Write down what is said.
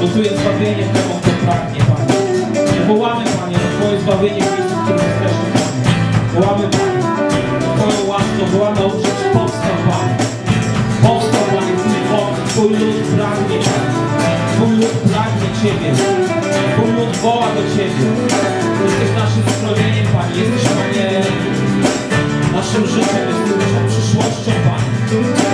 Wołtuję zbawienie w Tobą, to pragnie, Panie. Nie wołamy, Panie, na Twoje zbawienie w miejscu, w którym jesteśmy, Panie. Wołamy, Panie, na Twoją łaskę, wołamy o rzecz, powstał, Panie. Powstał, Panie, Twój Bóg, Twój lud pragnie, Panie. Twój lud pragnie Ciebie. Twój lud woła do Ciebie. Jesteś naszym schronieniem, Panie. Jesteś, Panie, naszym życiem, jesteś naszą przyszłością, Panie.